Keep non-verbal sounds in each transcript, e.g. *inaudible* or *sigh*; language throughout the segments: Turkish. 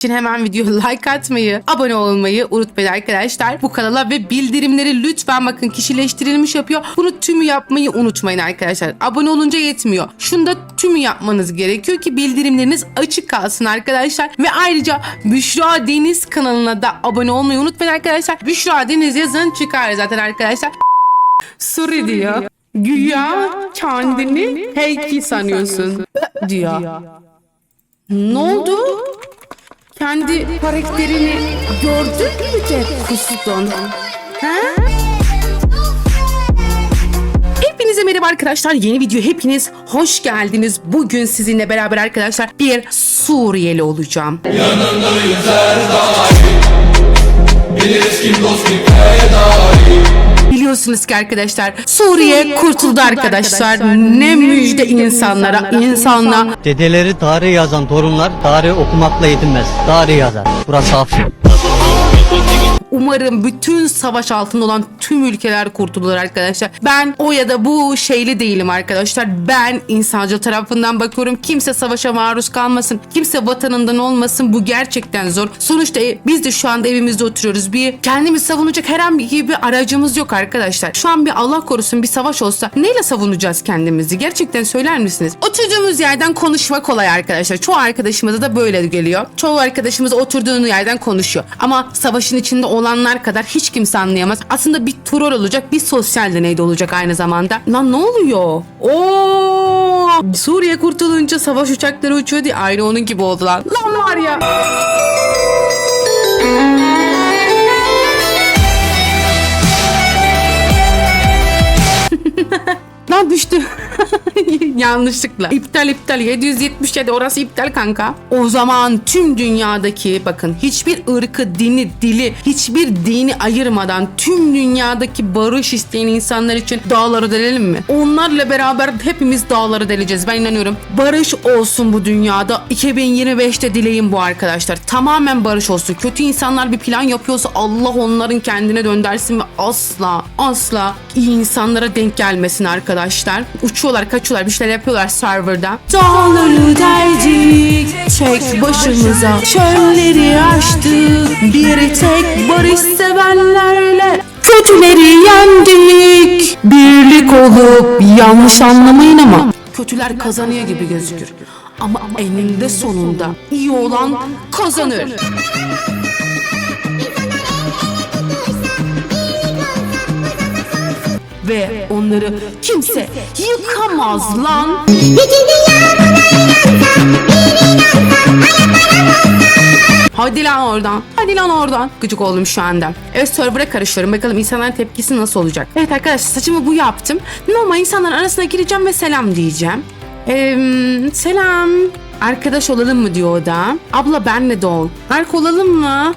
için hemen videoya *laughs* like atmayı, abone olmayı unutmayın arkadaşlar. Bu kanala ve bildirimleri lütfen bakın kişileştirilmiş yapıyor. Bunu tümü yapmayı unutmayın arkadaşlar. Abone olunca yetmiyor. Şunu da tümü yapmanız gerekiyor ki bildirimleriniz açık kalsın arkadaşlar. Ve ayrıca Büşra Deniz kanalına da abone olmayı unutmayın arkadaşlar. Büşra Deniz yazın çıkar zaten arkadaşlar. Suri diyor. Güya kendini heyki sanıyorsun diyor. Ne oldu? Kendi karakterini gördün mü de kustun? Ha? Hepinize merhaba arkadaşlar. Yeni video hepiniz hoş geldiniz. Bugün sizinle beraber arkadaşlar bir Suriyeli olacağım. Biliyorsunuz ki arkadaşlar Suriye kurtuldu arkadaşlar. Ne müjde insanlara, insanla Dedeleri tarih yazan torunlar tarih okumakla yetinmez. Tarih yazar. Burası Afyon. Umarım bütün savaş altında olan tüm ülkeler kurtulur arkadaşlar. Ben o ya da bu şeyli değilim arkadaşlar. Ben insancıl tarafından bakıyorum. Kimse savaşa maruz kalmasın. Kimse vatanından olmasın. Bu gerçekten zor. Sonuçta e, biz de şu anda evimizde oturuyoruz. Bir kendimizi savunacak herhangi bir aracımız yok arkadaşlar. Şu an bir Allah korusun bir savaş olsa neyle savunacağız kendimizi? Gerçekten söyler misiniz? Oturduğumuz yerden konuşmak kolay arkadaşlar. Çoğu arkadaşımıza da böyle geliyor. Çoğu arkadaşımız oturduğu yerden konuşuyor. Ama savaşın içinde olanlar kadar hiç kimse anlayamaz. Aslında bir troll olacak, bir sosyal deney de olacak aynı zamanda. Lan ne oluyor? Oo! Suriye kurtulunca savaş uçakları uçuyor diye aynı onun gibi oldu lan. Lan var ya. *laughs* Lan düştü. *laughs* Yanlışlıkla. İptal iptal 777 orası iptal kanka. O zaman tüm dünyadaki bakın hiçbir ırkı, dini, dili, hiçbir dini ayırmadan tüm dünyadaki barış isteyen insanlar için dağları delelim mi? Onlarla beraber hepimiz dağları deleceğiz. Ben inanıyorum. Barış olsun bu dünyada. 2025'te dileğim bu arkadaşlar. Tamamen barış olsun. Kötü insanlar bir plan yapıyorsa Allah onların kendine döndersin ve asla asla iyi insanlara denk gelmesin arkadaşlar. Uçuyorlar, kaçıyorlar, bir şeyler yapıyorlar serverda. Dağları deldik, tek başımıza çölleri aştık. Bir tek barış sevenlerle kötüleri yendik. Birlik olup yanlış anlamayın ama kötüler kazanıyor gibi gözükür. Ama eninde sonunda iyi olan kazanır. Ve onları kimse yıkamaz lan. Hadi lan oradan. Hadi lan oradan. Gıcık oldum şu anda. Evet server'a karışıyorum. Bakalım insanların tepkisi nasıl olacak. Evet arkadaşlar saçımı bu yaptım. Normal insanların arasına gireceğim ve selam diyeceğim. Ee, selam. Arkadaş olalım mı diyor o da. Abla benle de ol. Ark olalım mı?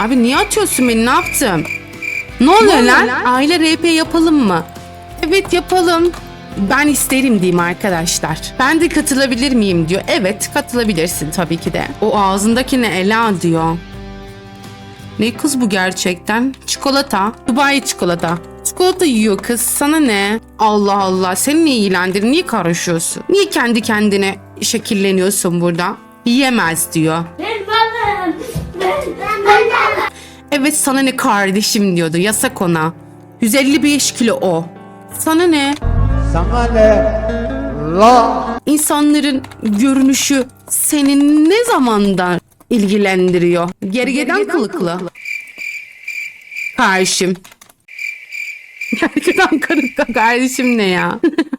Abi niye atıyorsun beni? Ne yaptım? Ne oluyor lan? Aile RP yapalım mı? Evet yapalım. Ben isterim diyeyim arkadaşlar. Ben de katılabilir miyim diyor. Evet katılabilirsin tabii ki de. O ağzındaki ne Ela diyor. Ne kız bu gerçekten? Çikolata. Dubai çikolata. Çikolata yiyor kız sana ne? Allah Allah seni ne ilgilendirir? Niye karışıyorsun? Niye kendi kendine şekilleniyorsun burada? Yiyemez diyor. Evet sana ne kardeşim diyordu. Yasak ona. 155 kilo o. Sana ne? Sana ne? La. İnsanların görünüşü seni ne zamandan ilgilendiriyor? Gergeden kılıklı. Karşım. Gergeden kılıklı *laughs* kardeşim ne ya? *laughs*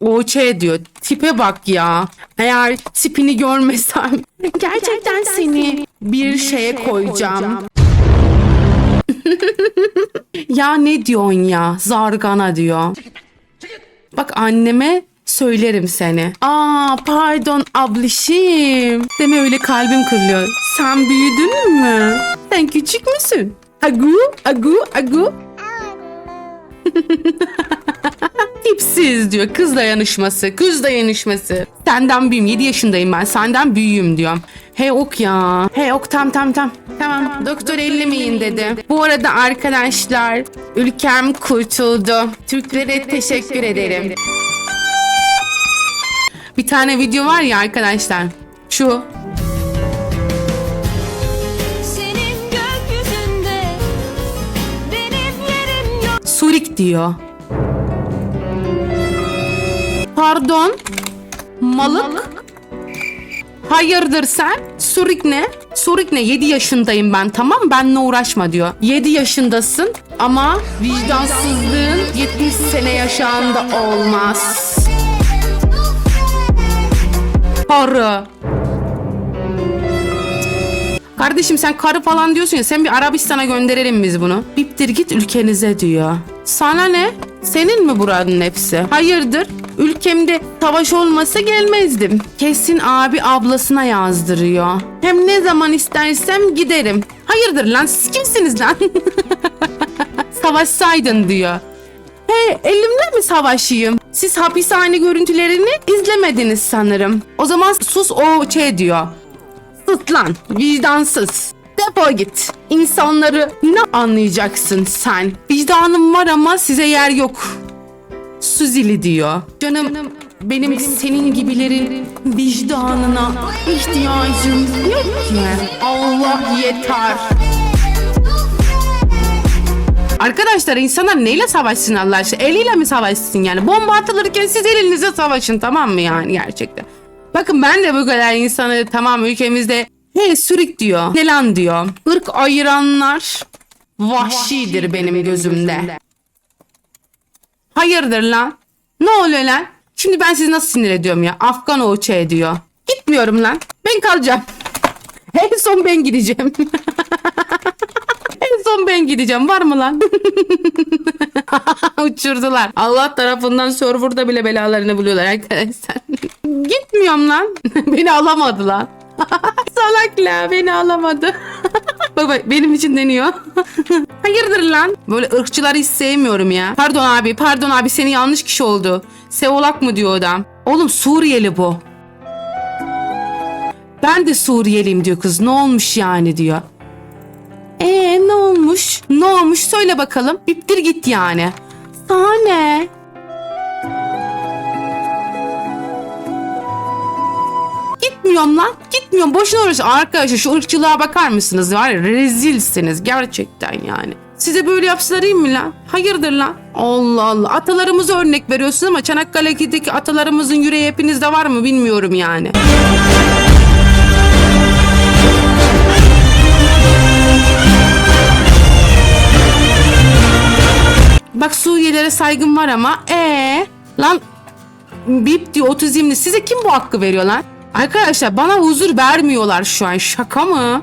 O şey diyor tipe bak ya. Eğer tipini görmesem *laughs* gerçekten seni bir şeye koyacağım. *laughs* ya ne diyorsun ya? Zargana diyor. Bak anneme söylerim seni. Aa pardon ablişim. Deme öyle kalbim kırılıyor. Sen büyüdün mü? Sen küçük müsün? Agu, agu, agu. *laughs* Tipsiz diyor. Kız dayanışması. Kız dayanışması. Senden büyüğüm. 7 yaşındayım ben. Senden büyüğüm diyor. He ok ya. He ok tam tam tam. Tamam. Doktor ellemeyin dedi. Bu arada arkadaşlar ülkem kurtuldu. Türklere teşekkür ederim. Bir tane video var ya arkadaşlar. Şu diyor. Pardon. Malık. Hayırdır sen? Surik ne? Surik ne? 7 yaşındayım ben tamam benle uğraşma diyor. 7 yaşındasın ama vicdansızlığın 70 sene yaşağında olmaz. Karı. Kardeşim sen karı falan diyorsun ya sen bir Arabistan'a gönderelim biz bunu. Biptir git ülkenize diyor. Sana ne? Senin mi buranın hepsi? Hayırdır? Ülkemde savaş olmasa gelmezdim. Kesin abi ablasına yazdırıyor. Hem ne zaman istersem giderim. Hayırdır lan siz kimsiniz lan? *laughs* Savaşsaydın diyor. He elimle mi savaşayım? Siz hapishane görüntülerini izlemediniz sanırım. O zaman sus o şey diyor. Sus lan vicdansız. Defol git. İnsanları ne anlayacaksın sen? Vicdanım var ama size yer yok. Suzili diyor. Canım benim senin gibilerin vicdanına ihtiyacım yok ki. Allah yeter. Arkadaşlar insanlar neyle savaşsın Allah aşkına? Eliyle mi savaşsın yani? Bomba atılırken siz elinize savaşın tamam mı yani gerçekten? Bakın ben de bu kadar insanı tamam ülkemizde he sürük diyor. Ne lan diyor. Irk ayıranlar vahşidir benim gözümde. Hayırdır lan? Ne oluyor lan? Şimdi ben sizi nasıl sinir ediyorum ya? Afgan oğuçe diyor. Gitmiyorum lan. Ben kalacağım. *laughs* En son ben gideceğim. *laughs* en son ben gideceğim. Var mı lan? *laughs* Uçurdular. Allah tarafından serverda bile belalarını buluyorlar arkadaşlar. Gitmiyorum lan. beni alamadı lan. Salak la beni alamadı. *laughs* bak bak benim için deniyor. *laughs* Hayırdır lan? Böyle ırkçıları hiç sevmiyorum ya. Pardon abi pardon abi seni yanlış kişi oldu. Sevolak mı diyor adam. Oğlum Suriyeli bu. Ben de Suriyeliyim diyor kız. Ne olmuş yani diyor. Ee ne olmuş? Ne olmuş söyle bakalım. Biptir git yani. Sana? Gitmiyorum lan. Gitmiyorum. Boşuna uğraş. Arkadaşlar şu ırkçılığa bakar mısınız? Var ya rezilsiniz gerçekten yani. Size böyle yapsalar iyi mi lan? Hayırdır lan? Allah Allah. Atalarımıza örnek veriyorsun ama Çanakkale'deki atalarımızın yüreği hepinizde var mı bilmiyorum yani. Bak Suriyelilere saygım var ama ee lan bip diyor otizmli size kim bu hakkı veriyor lan? Arkadaşlar bana huzur vermiyorlar şu an şaka mı?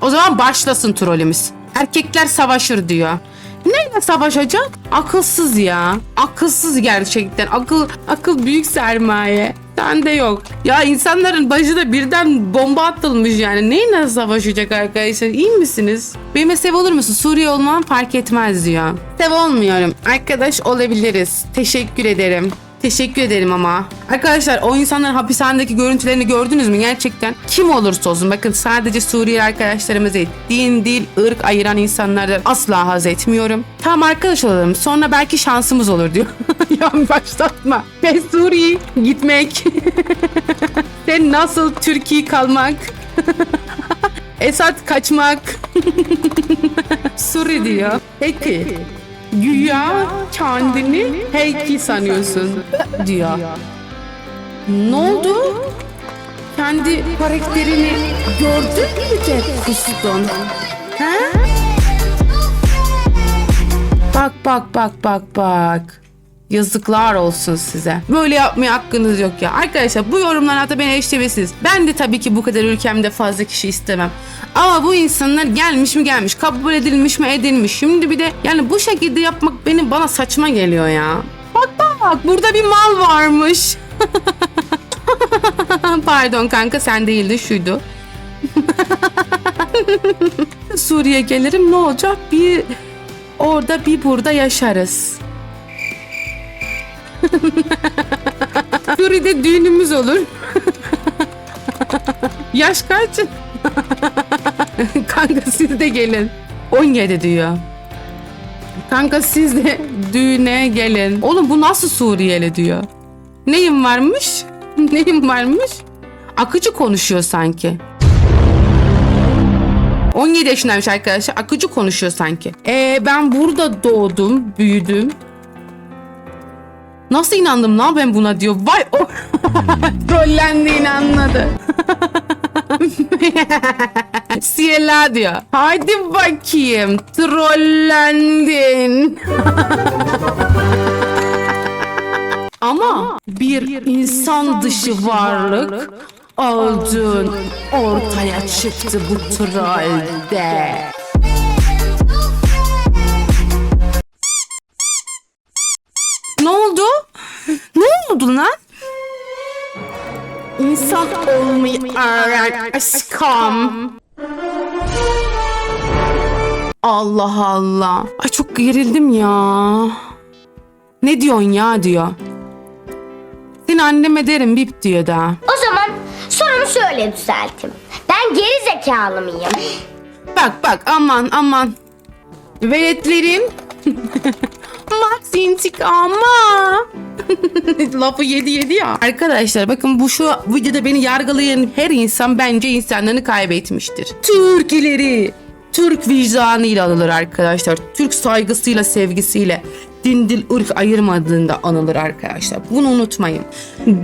O zaman başlasın trolümüz. Erkekler savaşır diyor. Neyle savaşacak? Akılsız ya. Akılsız gerçekten. Akıl akıl büyük sermaye. Sende yok. Ya insanların başına birden bomba atılmış yani. Neyle savaşacak arkadaşlar? İyi misiniz? Benimle sev olur musun? Suriye olmam fark etmez diyor. Sev olmuyorum. Arkadaş olabiliriz. Teşekkür ederim. Teşekkür ederim ama. Arkadaşlar o insanların hapishanedeki görüntülerini gördünüz mü? Gerçekten kim olursa olsun bakın sadece Suriyeli arkadaşlarımız değil. Din, dil, ırk ayıran insanlardan asla haz etmiyorum. Tamam arkadaş olalım sonra belki şansımız olur diyor. *laughs* ya başlatma. Ben Suriye gitmek. *laughs* Sen nasıl Türkiye kalmak? *laughs* Esat kaçmak. Suri diyor. Peki. Güya kendini Heiki sanıyorsun diyor. Ne oldu? Kendi karakterini gördün mü de kustun? Ha? Bak bak bak bak bak. Yazıklar olsun size. Böyle yapmaya hakkınız yok ya. Arkadaşlar bu yorumlar hatta beni eşlemesiniz. Ben de tabii ki bu kadar ülkemde fazla kişi istemem. Ama bu insanlar gelmiş mi gelmiş, kabul edilmiş mi edilmiş. Şimdi bir de yani bu şekilde yapmak benim bana saçma geliyor ya. Bak bak burada bir mal varmış. *laughs* Pardon kanka sen değildi şuydu. *laughs* Suriye gelirim ne olacak? Bir orada bir burada yaşarız. *laughs* Suriye'de düğünümüz olur. *laughs* Yaş kaç? *laughs* Kanka siz de gelin. 17 diyor. Kanka siz de düğüne gelin. Oğlum bu nasıl Suriyeli diyor. Neyim varmış? Neyim varmış? Akıcı konuşuyor sanki. 17 yaşındaymış arkadaşlar. Akıcı konuşuyor sanki. Ee, ben burada doğdum, büyüdüm. Nasıl inandım lan ben buna diyor. Vay o. *laughs* Trollendiğini anladı. *laughs* Siyela diyor. Haydi bakayım. Trollendin. *laughs* Ama bir insan dışı varlık olduğun ortaya çıktı bu trolde. Oldu lan? İnsan olmayı öğren aşkım. Allah Allah. Ay çok gerildim ya. Ne diyorsun ya diyor. Seni anneme derim bip diyor da. O zaman sorumu şöyle düzelteyim. Ben geri zekalı mıyım? Bak bak aman aman. Veletlerin *laughs* Max intikamı. *laughs* Lafı yedi yedi ya. Arkadaşlar bakın bu şu videoda beni yargılayan her insan bence insanlarını kaybetmiştir. Türk ileri. Türk vicdanıyla anılır arkadaşlar. Türk saygısıyla, sevgisiyle. Din, dil, ırk ayırmadığında anılır arkadaşlar. Bunu unutmayın.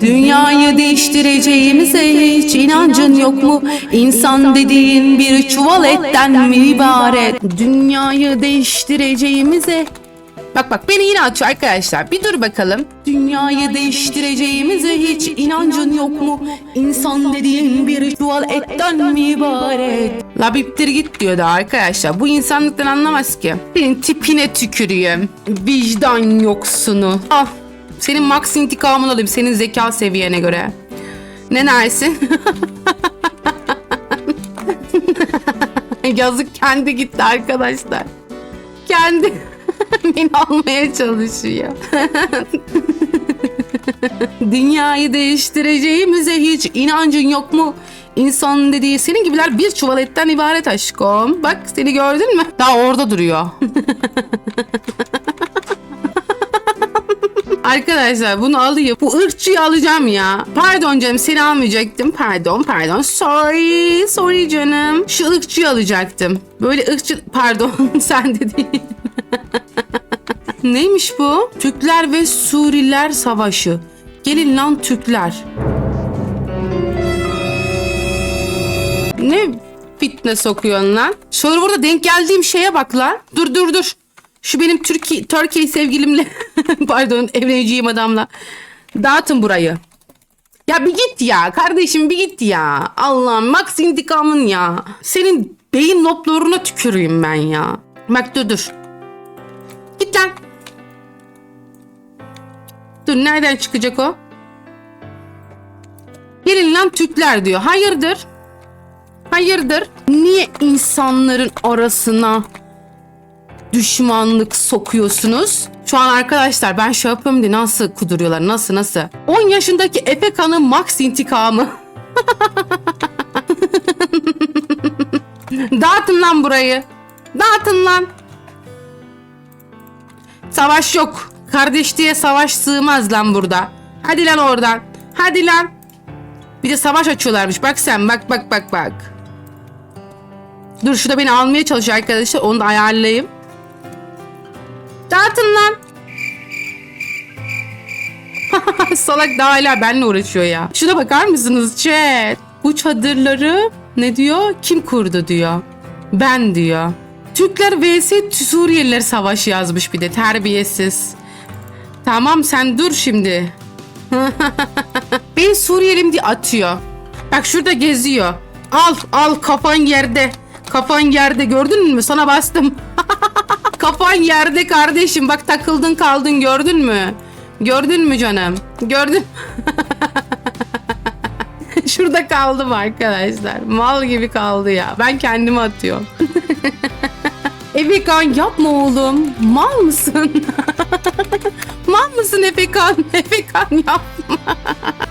Dünyayı değiştireceğimize hiç inancın yok mu? İnsan dediğin bir çuval etten mi ibaret? Dünyayı değiştireceğimize Bak bak beni yine atıyor arkadaşlar. Bir dur bakalım. Dünyayı değiştireceğimize hiç inancın yok mu? İnsan dediğin bir çuval etten mi ibaret? La biptir git diyor da arkadaşlar. Bu insanlıktan anlamaz ki. Senin tipine tükürüyorum. Vicdan yoksunu. Ah senin max intikamını alayım senin zeka seviyene göre. Ne dersin? *laughs* Yazık kendi gitti arkadaşlar. Kendi *laughs* beni almaya çalışıyor. *laughs* Dünyayı değiştireceğimize hiç inancın yok mu? İnsan dediği senin gibiler bir çuval etten ibaret aşkım. Bak seni gördün mü? Daha orada duruyor. *laughs* Arkadaşlar bunu alayım. Bu ırkçıyı alacağım ya. Pardon canım seni almayacaktım. Pardon pardon. Sorry. Sorry canım. Şu ırkçıyı alacaktım. Böyle ırkçı... Pardon sen de değil. Neymiş bu? Türkler ve Suriler Savaşı. Gelin lan Türkler. Ne fitne sokuyorsun lan? Şöyle burada denk geldiğim şeye bak lan. Dur dur dur. Şu benim Türkiye, Türkiye sevgilimle *laughs* pardon evleneceğim adamla. Dağıtın burayı. Ya bir git ya kardeşim bir git ya. Allah'ım Max intikamın ya. Senin beyin noplarına tüküreyim ben ya. Bak dur. Git lan. Dur nereden çıkacak o? Gelin lan Türkler diyor. Hayırdır? Hayırdır? Niye insanların arasına düşmanlık sokuyorsunuz? Şu an arkadaşlar ben şey yapıyorum diye nasıl kuduruyorlar nasıl nasıl? 10 yaşındaki Efe Kan'ın Max intikamı. *laughs* Dağıtın lan burayı. Dağıtın lan. Savaş yok. Kardeş diye savaş sığmaz lan burada. Hadi lan oradan. Hadi lan. Bir de savaş açıyorlarmış. Bak sen bak bak bak bak. Dur şurada beni almaya çalışıyor arkadaşlar. Onu da ayarlayayım. Dağıtın lan. *laughs* Salak daha hala benimle uğraşıyor ya. Şuna bakar mısınız chat? Bu çadırları ne diyor? Kim kurdu diyor. Ben diyor. Türkler vs Suriyeliler savaşı yazmış bir de terbiyesiz. Tamam sen dur şimdi. ben Suriyeliyim diye atıyor. Bak şurada geziyor. Al al kafan yerde. Kafan yerde gördün mü? Sana bastım. *laughs* Kafan yerde kardeşim. Bak takıldın kaldın gördün mü? Gördün mü canım? Gördün. *laughs* Şurada kaldım arkadaşlar. Mal gibi kaldı ya. Ben kendimi atıyorum. *laughs* Efekan yapma oğlum. Mal mısın? Mal mısın Efekan? *laughs* Efekan yapma.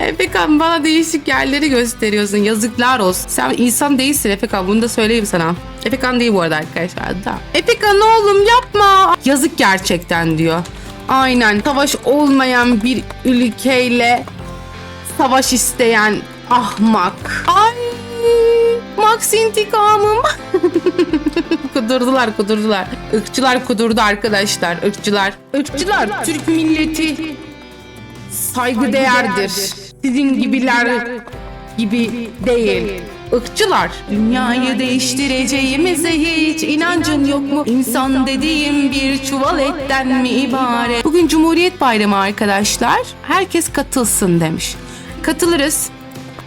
*laughs* Efekan bana değişik yerleri gösteriyorsun. Yazıklar olsun. Sen insan değilsin Efekan. Bunu da söyleyeyim sana. Efekan değil bu arada arkadaşlar da. Efekan oğlum yapma. Yazık gerçekten diyor. Aynen. Savaş olmayan bir ülkeyle savaş isteyen ahmak. Ay Max intikamım. *laughs* kudurdular kudurdular. Irkçılar kudurdu arkadaşlar. Irkçılar. Irkçılar Türk milleti saygı değerdir. Sizin gibiler gibi değil. Irkçılar. Dünyayı değiştireceğimize hiç inancın yok mu? İnsan dediğim bir çuval etten mi ibaret? Bugün Cumhuriyet Bayramı arkadaşlar. Herkes katılsın demiş. Katılırız.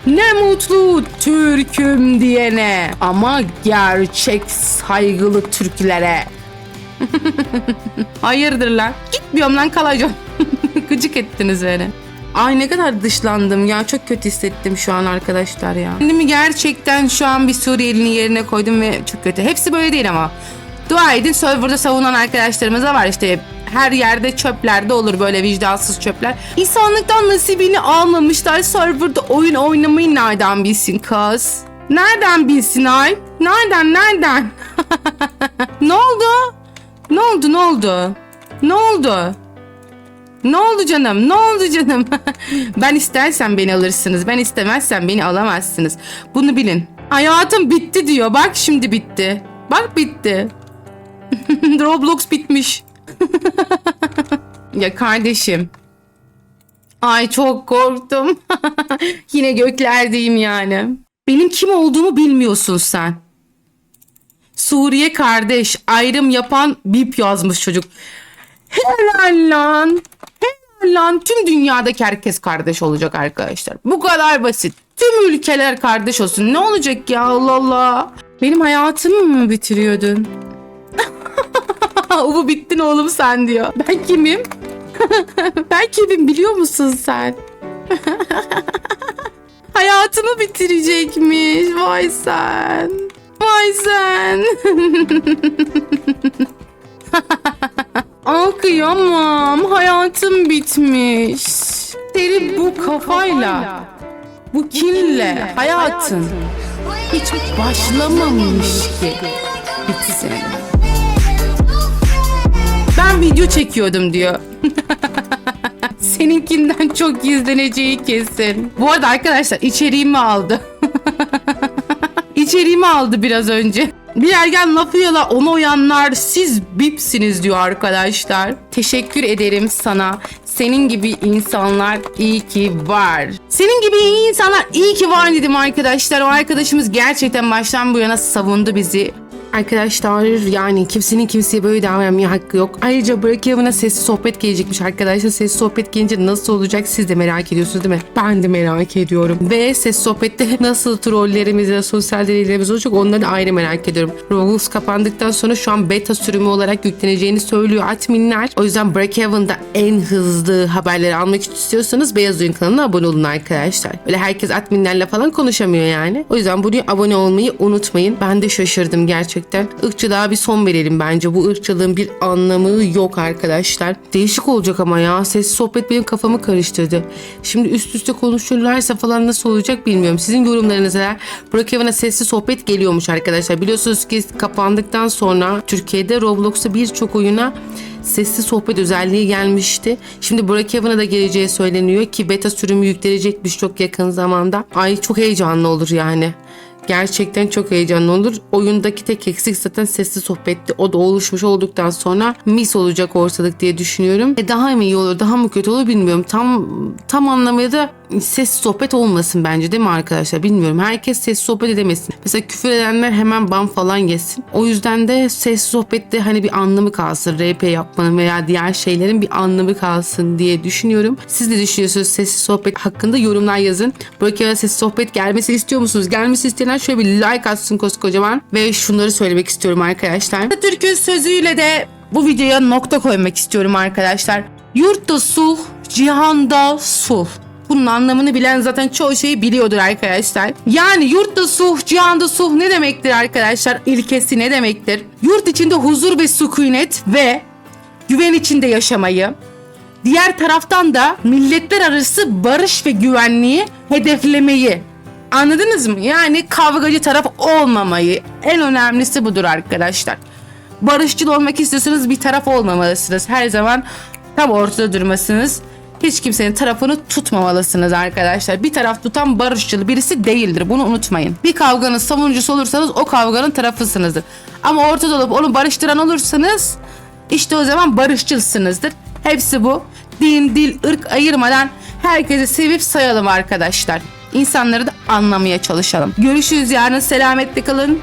Ne mutlu Türk'üm diyene ama gerçek saygılı Türklere. *laughs* Hayırdır lan? Gitmiyorum lan kalacağım. *laughs* Gıcık ettiniz beni. Ay ne kadar dışlandım ya. Çok kötü hissettim şu an arkadaşlar ya. Kendimi gerçekten şu an bir Suriyelinin yerine koydum ve çok kötü. Hepsi böyle değil ama. Dua edin serverda savunan arkadaşlarımız da var işte. Her yerde çöplerde olur böyle vicdansız çöpler. İnsanlıktan nasibini almamışlar. Serverda oyun oynamayı nereden bilsin kız? Nereden bilsin ay? Nereden nereden? *laughs* ne oldu? Ne oldu ne oldu? Ne oldu? Ne oldu canım? Ne oldu canım? *laughs* ben istersen beni alırsınız. Ben istemezsem beni alamazsınız. Bunu bilin. Hayatım bitti diyor. Bak şimdi bitti. Bak bitti. *laughs* Roblox bitmiş. *laughs* ya kardeşim. Ay çok korktum. *laughs* Yine göklerdeyim yani. Benim kim olduğumu bilmiyorsun sen. Suriye kardeş ayrım yapan bip yazmış çocuk. Helal lan. Helal lan. Tüm dünyadaki herkes kardeş olacak arkadaşlar. Bu kadar basit. Tüm ülkeler kardeş olsun. Ne olacak ya Allah Allah. Benim hayatımı mı bitiriyordun? *laughs* Bu bittin oğlum sen diyor. Ben kimim? *laughs* ben kimim biliyor musun sen? *laughs* Hayatımı bitirecekmiş. Vay sen. Vay sen. Aa kıyamam. Hayatım bitmiş. Seni bu kafayla, bu kinle hayatın hiç başlamamış ki bitsin. Ben video çekiyordum diyor. *laughs* Seninkinden çok gizleneceği kesin. Bu arada arkadaşlar içeriğimi aldı. *laughs* İçeriğimi aldı biraz önce. Bir ergen lafı yala onu uyanlar siz bipsiniz diyor arkadaşlar. Teşekkür ederim sana. Senin gibi insanlar iyi ki var. Senin gibi iyi insanlar iyi ki var dedim arkadaşlar. O arkadaşımız gerçekten baştan bu yana savundu bizi. Arkadaşlar yani kimsenin kimseye böyle davranmaya hakkı yok. Ayrıca Break Even'a sesli sohbet gelecekmiş arkadaşlar. Sesli sohbet gelince nasıl olacak siz de merak ediyorsunuz değil mi? Ben de merak ediyorum. Ve sesli sohbette *laughs* nasıl trollerimiz ya sosyal deneylerimiz olacak onları ayrı merak ediyorum. Roblox kapandıktan sonra şu an beta sürümü olarak yükleneceğini söylüyor adminler. O yüzden Break Even'da en hızlı haberleri almak istiyorsanız Beyaz Oyun kanalına abone olun arkadaşlar. Öyle herkes adminlerle falan konuşamıyor yani. O yüzden buraya abone olmayı unutmayın. Ben de şaşırdım gerçekten. Irkçılığa bir son verelim bence. Bu ırkçılığın bir anlamı yok arkadaşlar. Değişik olacak ama ya. Sesli sohbet benim kafamı karıştırdı. Şimdi üst üste konuşurlarsa falan nasıl olacak bilmiyorum. Sizin yorumlarınız neler? Brookhaven'a sesli sohbet geliyormuş arkadaşlar. Biliyorsunuz ki kapandıktan sonra Türkiye'de Roblox'ta birçok oyuna sesli sohbet özelliği gelmişti. Şimdi Brookhaven'a da geleceği söyleniyor ki beta sürümü yüklenecekmiş çok yakın zamanda. Ay çok heyecanlı olur yani. Gerçekten çok heyecanlı olur. Oyundaki tek eksik zaten sesli sohbetti. O da oluşmuş olduktan sonra mis olacak ortalık diye düşünüyorum. E daha mı iyi olur, daha mı kötü olur bilmiyorum. Tam tam anlamıyla da sesli sohbet olmasın bence değil mi arkadaşlar? Bilmiyorum. Herkes sesli sohbet edemesin. Mesela küfür edenler hemen ban falan yesin. O yüzden de sesli sohbette hani bir anlamı kalsın. RP yapmanın veya diğer şeylerin bir anlamı kalsın diye düşünüyorum. Siz ne düşünüyorsunuz sesli sohbet hakkında yorumlar yazın. Böyle sesli sohbet gelmesi istiyor musunuz? Gelmesi isteyenler şöyle bir like atsın koskocaman. Ve şunları söylemek istiyorum arkadaşlar. Türk'ün sözüyle de bu videoya nokta koymak istiyorum arkadaşlar. Yurtta sulh, cihanda sulh. Bunun anlamını bilen zaten çoğu şeyi biliyordur arkadaşlar. Yani yurtta sulh, cihanda sulh ne demektir arkadaşlar? İlkesi ne demektir? Yurt içinde huzur ve sükunet ve güven içinde yaşamayı, diğer taraftan da milletler arası barış ve güvenliği hedeflemeyi. Anladınız mı? Yani kavgacı taraf olmamayı. En önemlisi budur arkadaşlar. Barışçıl olmak istiyorsanız bir taraf olmamalısınız. Her zaman tam ortada durmasınız. Hiç kimsenin tarafını tutmamalısınız arkadaşlar. Bir taraf tutan barışçıl birisi değildir. Bunu unutmayın. Bir kavganın savunucusu olursanız o kavganın tarafısınızdır. Ama ortada olup onu barıştıran olursanız işte o zaman barışçılsınızdır. Hepsi bu. Din, dil, ırk ayırmadan Herkesi sevip sayalım arkadaşlar. İnsanları da anlamaya çalışalım. Görüşürüz yarın selametle kalın.